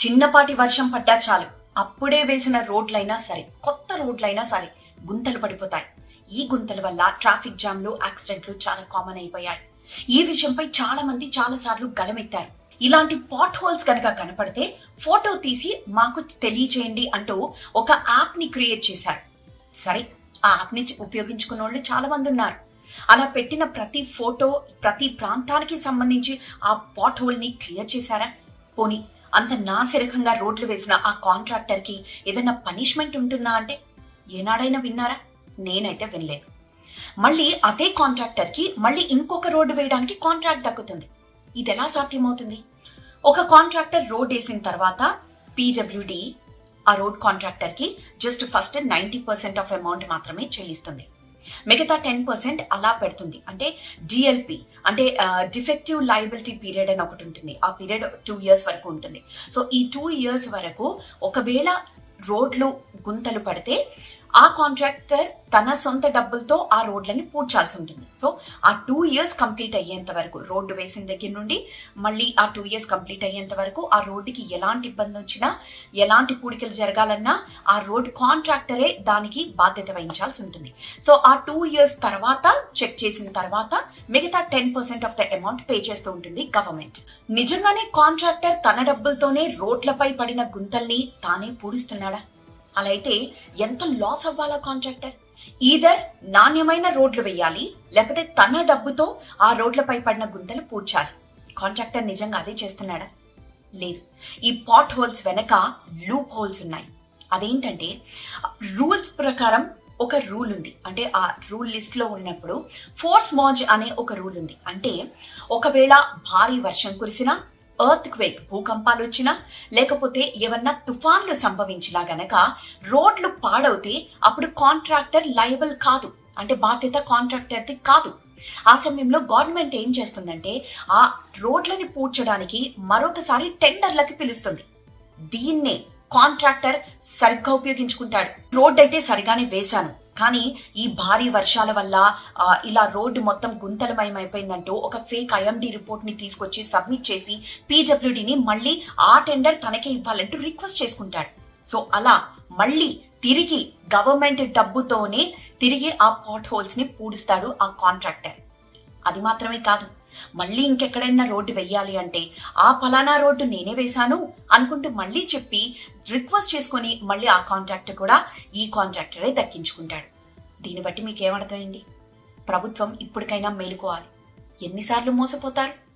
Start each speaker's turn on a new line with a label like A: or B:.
A: చిన్నపాటి వర్షం పడ్డా చాలు. అప్పుడే వేసిన రోడ్లైనా సరే కొత్త రోడ్లైనా సరే గుంతలు పడిపోతాయి. ఈ గుంతల వల్ల ట్రాఫిక్ జామ్లు యాక్సిడెంట్లు చాలా కామన్ అయిపోయాయి. ఈ విషయంపై చాలా మంది చాలా సార్లు ఇలాంటి పాట్ హోల్స్ కనుక కనపడితే ఫోటో తీసి మాకు తెలియచేయండి అంటూ ఒక యాప్ని క్రియేట్ చేశారు. సరే ఆ యాప్ని ఉపయోగించుకున్న వాళ్ళు చాలా మంది ఉన్నారు. అలా పెట్టిన ప్రతి ఫోటో ప్రతి ప్రాంతానికి సంబంధించి ఆ పాట్ హోల్ని క్లియర్ చేశారా? పోనీ అంత నాసిరకంగా రోడ్లు వేసిన ఆ కాంట్రాక్టర్కి ఏదైనా పనిష్మెంట్ ఉంటుందా అంటే ఏనాడైనా విన్నారా? నేనైతే వినలేదు. మళ్ళీ అదే కాంట్రాక్టర్కి మళ్ళీ ఇంకొక రోడ్డు వేయడానికి కాంట్రాక్ట్ దక్కుతుంది. ఇది ఎలా సాధ్యమవుతుంది? ఒక కాంట్రాక్టర్ రోడ్ వేసిన తర్వాత పీడబ్ల్యూడి ఆ road కాంట్రాక్టర్కి just first ninety percent of amount మాత్రమే చెల్లిస్తుంది. మిగతా టెన్ పర్సెంట్ అలా పెడుతుంది. అంటే డిఎల్పి అంటే డిఫెక్టివ్ లయబిలిటీ పీరియడ్ అని ఒకటి ఉంటుంది. ఆ పీరియడ్ టూ ఇయర్స్ వరకు ఉంటుంది. సో ఈ టూ ఇయర్స్ వరకు ఒకవేళ రోడ్లు గుంతలు పడితే ఆ కాంట్రాక్టర్ తన సొంత డబ్బులతో ఆ రోడ్లని పూడ్చాల్సి ఉంటుంది. సో ఆ టూ ఇయర్స్ కంప్లీట్ అయ్యేంత వరకు రోడ్డు వేసిన దగ్గర నుండి మళ్ళీ ఆ టూ ఇయర్స్ కంప్లీట్ అయ్యేంత వరకు ఆ రోడ్డుకి ఎలాంటి ఇబ్బంది వచ్చినా ఎలాంటి పూడికలు జరగాలన్నా ఆ రోడ్డు కాంట్రాక్టరే దానికి బాధ్యత వహించాల్సి ఉంటుంది. సో ఆ టూ ఇయర్స్ తర్వాత చెక్ చేసిన తర్వాత మిగతా ten percent of the amount pay చేస్తూ ఉంటుంది గవర్నమెంట్ నిజంగానే కాంట్రాక్టర్ తన డబ్బులతోనే రోడ్లపై పడిన గుంతల్ని తానే పూడిస్తున్నాడా? అలా అయితే ఎంత లాస్ అవ్వాలా కాంట్రాక్టర్ ఈధర్ నాణ్యమైన రోడ్లు వేయాలి లేకపోతే తన డబ్బుతో ఆ రోడ్లపై పడిన గుంతలు పూడ్చాలి. కాంట్రాక్టర్ నిజంగా అదే చేస్తున్నాడా? లేదు. ఈ పాట్ హోల్స్ వెనక లూప్ హోల్స్ ఉన్నాయి. అదేంటంటే రూల్స్ ప్రకారం ఒక రూల్ ఉంది. అంటే ఆ రూల్ లిస్ట్లో ఉన్నప్పుడు ఫోర్స్ మాజ్ అనే ఒక రూల్ ఉంది. అంటే ఒకవేళ భారీ వర్షం కురిసినా ఎర్త్ క్వేక్ భూకంపాలు వచ్చినా లేకపోతే ఏమన్నా తుఫాన్లు సంభవించినా గనక రోడ్లు పాడవుతే అప్పుడు కాంట్రాక్టర్ లయబుల్ కాదు. అంటే బాధ్యత కాంట్రాక్టర్ది కాదు. ఆ సమయంలో గవర్నమెంట్ ఏం చేస్తుందంటే ఆ రోడ్లని పూడ్చడానికి మరొకసారి టెండర్లకి పిలుస్తుంది. దీన్నే కాంట్రాక్టర్ సరిగ్గా ఉపయోగించుకుంటాడు. రోడ్ అయితే సరిగానే వేశాను. కానీ ఈ భారీ వర్షాల వల్ల ఇలా రోడ్డు మొత్తం గుంతలమయమైపోయిందంటూ ఒక ఫేక్ ఐఎండి రిపోర్ట్ని తీసుకొచ్చి సబ్మిట్ చేసి పీడబ్ల్యూడిని మళ్ళీ ఆ టెండర్ తనకే ఇవ్వాలంటూ రిక్వెస్ట్ చేసుకుంటాడు. సో అలా మళ్ళీ తిరిగి గవర్నమెంట్ డబ్బుతోనే తిరిగి ఆ పాట్ హోల్స్ని పూడుస్తాడు ఆ కాంట్రాక్టర్ అది మాత్రమే కాదు మళ్ళీ ఇంకెక్కడైనా రోడ్డు వెయ్యాలి అంటే ఆ ఫలానా రోడ్డు నేనే వేశాను అనుకుంటూ మళ్ళీ చెప్పి రిక్వెస్ట్ చేసుకొని మళ్ళీ ఆ కాంట్రాక్టర్ కూడా ఈ కాంట్రాక్టరే దక్కించుకుంటాడు. దీన్ని బట్టి మీకు ఏమర్థమైంది ప్రభుత్వం ఇప్పటికైనా మేలుకోవాలి. ఎన్నిసార్లు మోసపోతారు?